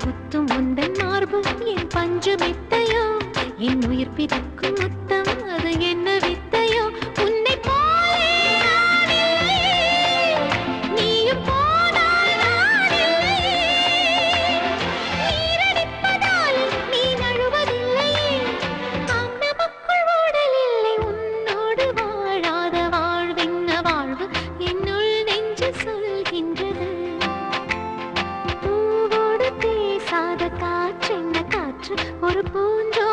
அடி குத்தும் உந்தன் மார்பு என் பஞ்சு மெத்தையோ. என் உயிர் பிரிக்கும் முத்தம் அது என்ன வித்தையோ. உன்னை போலே காற்று ஒரு பூஞ்ச